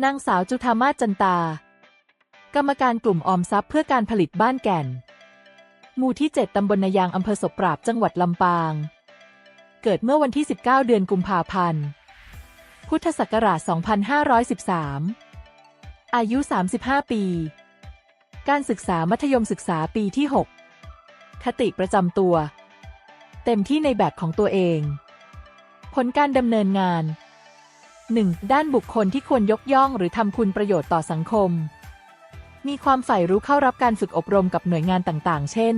นางสาวจุธามาศจันตา กรรมการกลุ่มออมทรัพย์เพื่อการผลิตบ้านแก่น หมู่ที่ 7 ตำบลนายางอำเภอศพปราบจังหวัดลำปาง เกิดเมื่อวันที่ 19 เดือนกุมภาพันธ์ พุทธศักราช 2513 อายุ 35 ปี การศึกษามัธยมศึกษาปีที่ 6 คติประจำตัว เต็มที่ในแบบของตัวเอง ผลการดำเนินงาน 1. ด้านบุคคลที่ควรยกย่องหรือทำคุณประโยชน์ต่อสังคม มีความใฝ่รู้เข้ารับการฝึกอบรมกับหน่วยงานต่างๆ เช่น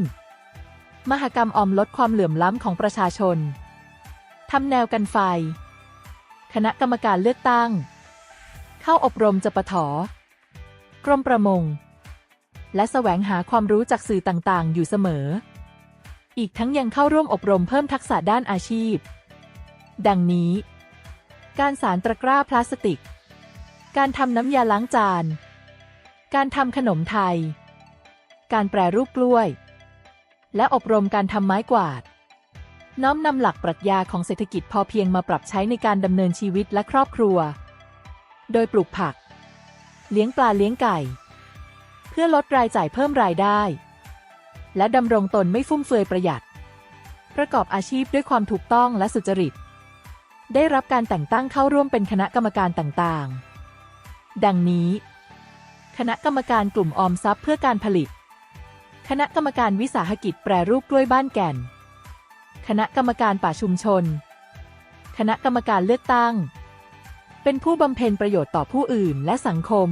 มหกรรมออมลดความเหลื่อมล้ำของประชาชน ทำแนวกันไฟ คณะกรรมการเลือกตั้ง เข้าอบรมจปทกรมประมง และแสวงหาความรู้จากสื่อต่างๆ อยู่เสมอ อีกทั้งยังเข้าร่วมอบรมเพิ่มทักษะด้านอาชีพ ดังนี้ การสารตะกร้าพลาสติก การทำน้ำยาล้างจาน การทำขนมไทย การแปรรูปกล้วย และอบรมการทำไม้กวาด น้อมนำหลักปรัชญาของเศรษฐกิจพอเพียงมาปรับใช้ในการดำเนินชีวิตและครอบครัว โดยปลูกผัก เลี้ยงปลาเลี้ยงไก่ เพื่อลดรายจ่ายเพิ่มรายได้ และดำรงตนไม่ฟุ่มเฟือยประหยัด ประกอบอาชีพด้วยความถูกต้องและสุจริต ได้รับการแต่งตั้งเข้าร่วมเป็นคณะกรรมการต่างๆ ดังนี้ คณะกรรมการกลุ่มออมทรัพย์เพื่อการผลิต คณะกรรมการวิสาหกิจแปรรูปกล้วยบ้านแก่น คณะกรรมการป่าชุมชน คณะกรรมการเลือกตั้ง เป็นผู้บำเพ็ญประโยชน์ต่อผู้อื่นและสังคม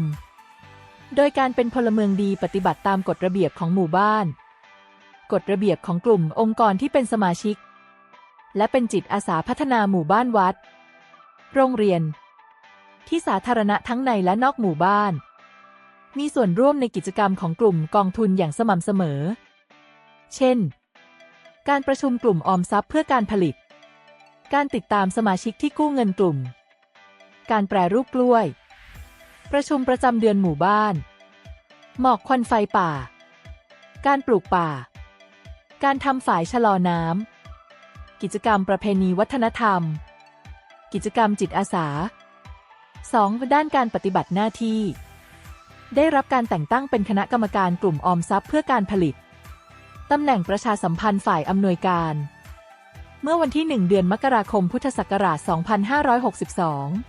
โดยการเป็นพลเมืองดีปฏิบัติตามกฎระเบียบของหมู่บ้าน กฎระเบียบของกลุ่มองค์กรที่เป็นสมาชิก และเป็นจิตอาสาพัฒนาหมู่บ้านวัด โรงเรียน ที่สาธารณะทั้งในและนอกหมู่บ้าน มีส่วนร่วมในกิจกรรมของกลุ่มกองทุนอย่างสม่ำเสมอ เช่น การประชุมกลุ่มออมทรัพย์เพื่อการผลิต การติดตามสมาชิกที่กู้เงินกลุ่ม การแปรรูปกล้วย ประชุมประจำเดือนหมู่บ้าน หมอกควันไฟป่า การปลูกป่า การทำฝายชะลอน้ำ กิจกรรมประเพณีวัฒนธรรม กิจกรรมจิตอาสา 2. ด้านการปฏิบัติหน้าที่ ได้รับการแต่งตั้งเป็นคณะกรรมการกลุ่มออมทรัพย์เพื่อการผลิต ตำแหน่งประชาสัมพันธ์ฝ่ายอำนวยการ เมื่อวันที่ 1 เดือนมกราคมพุทธศักราช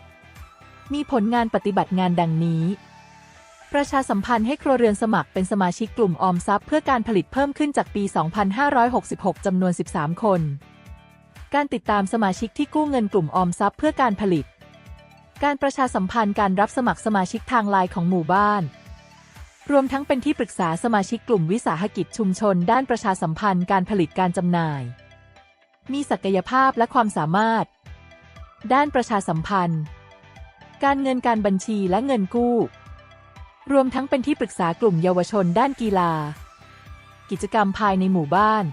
2562 มีผลงานปฏิบัติงานดังนี้ ประชาสัมพันธ์ให้ครัวเรือนสมัครเป็นสมาชิกกลุ่มออมทรัพย์เพื่อการผลิตเพิ่มขึ้นจากปี 2566 จำนวน 13 คน การติดตามสมาชิกที่กู้เงินกลุ่มออมทรัพย์เพื่อการผลิต การประชาสัมพันธ์การรับสมัครสมาชิกทางไลน์ของหมู่บ้าน รวมทั้งเป็นที่ปรึกษาสมาชิกกลุ่มวิสาหกิจชุมชน ด้านประชาสัมพันธ์การผลิตการจำหน่าย มีศักยภาพและความสามารถ ด้านประชาสัมพันธ์ การเงินการบัญชีและเงินกู้ รวมทั้งเป็นที่ปรึกษากลุ่มเยาวชนด้านกีฬา กิจกรรมภายในหมู่บ้าน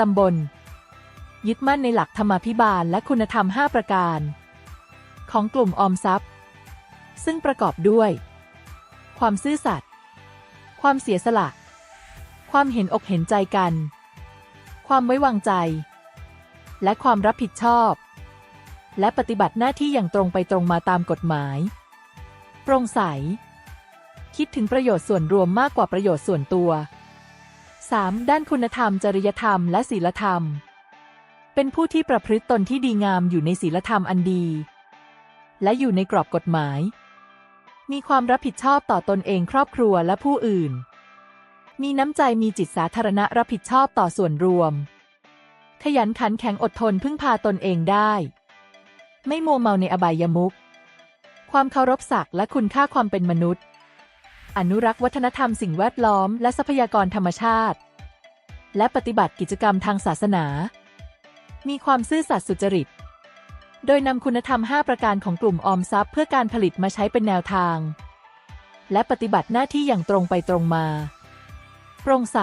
ตำบล ยึดมั่นในหลักธรรมาภิบาลและคุณธรรม 5 ประการ ของกลุ่มออมทรัพย์ ซึ่งประกอบด้วย ความซื่อสัตย์ความเสียสละ ความเห็นอกเห็นใจกัน ความไว้วางใจ และความรับผิดชอบ และปฏิบัติหน้าที่อย่างตรงไปตรงมาตามกฎหมาย โปร่งใส คิดถึงประโยชน์ส่วนรวมมากกว่าประโยชน์ส่วนตัว 3. ด้านคุณธรรม จริยธรรม และศีลธรรม เป็นผู้ที่ประพฤติตนที่ดีงามอยู่ในศีลธรรมอันดี และอยู่ในกรอบกฎหมาย มีความรับผิดชอบต่อตนเองครอบครัวและผู้อื่น มีน้ำใจมีจิตสาธารณะรับผิดชอบต่อส่วนรวม ขยันขันแข็งอดทนพึ่งพาตนเองได้ ไม่มัวเมาในอบายมุขความเคารพศักดิ์และคุณค่าความเป็นมนุษย์ อนุรักษ์วัฒนธรรมสิ่งแวดล้อมและทรัพยากรธรรมชาติ และปฏิบัติกิจกรรมทางศาสนา มีความซื่อสัตย์สุจริต โดยนำคุณธรรม 5 ประการของกลุ่มออมทรัพย์ เพื่อการผลิตมาใช้เป็นแนวทาง และปฏิบัติหน้าที่อย่างตรงไปตรงมา โปร่งใส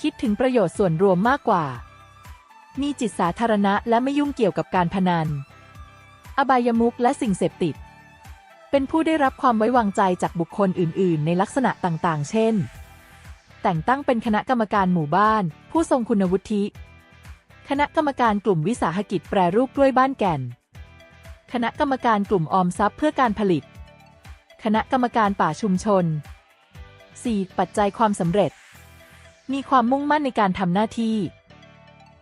คิดถึงประโยชน์ส่วนรวมมากกว่า มีจิตสาธารณะและไม่ยุ่งเกี่ยวกับการพนัน อบายมุขและสิ่งเสพติด เป็นผู้ได้รับความไว้วางใจจากบุคคลอื่น ๆ ในลักษณะต่าง ๆ เช่น แต่งตั้งเป็นคณะกรรมการหมู่บ้าน ผู้ทรงคุณวุฒิ คณะกรรมการกลุ่มวิสาหกิจแปรรูปกล้วยบ้านแก่น คณะกรรมการกลุ่มออมทรัพย์เพื่อการผลิต คณะกรรมการป่าชุมชน 4. ปัจจัยความสำเร็จ มีความมุ่งมั่นในการทำหน้าที่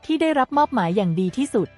ที่ได้รับมอบหมายอย่างดีที่สุด